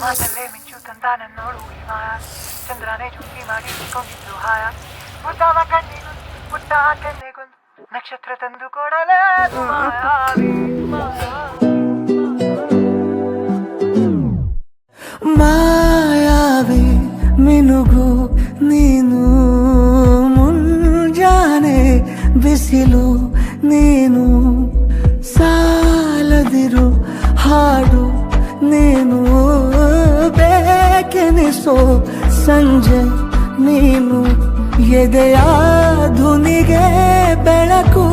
ಮಾತಲ್ಲೇ ಮಿಂಚು ತಂದಾನ ನೋಡು ಈ ಮಾಯ ಚಂದ್ರನೇ ಚುಕ್ಕಿ ಮಾಡಿ ಇಟ್ಕೊಂಡಿದ್ದು ಹಾಯ ಮುದ್ದಾದ ಕಣ್ಣಿಗೊಂದು ಪುಟ್ಟ ಕೆನ್ನೆಗೊಂದು ನಕ್ಷತ್ರ ತಂದು ಕೊಡಲೇ. ಮಾಯಾವಿ ಮಿನುಗು ನೀನು ಮುಂಜಾನೆ ಬಿಸಿಲು ನೀನು ಸಾಲದಿರು ಹಾಡು ಬೇಕೆನಿಸೋ ಸಂಜೆ ನೀನು ಎದೆಯ ಧುನಿಗೆ ಬೆಳಕು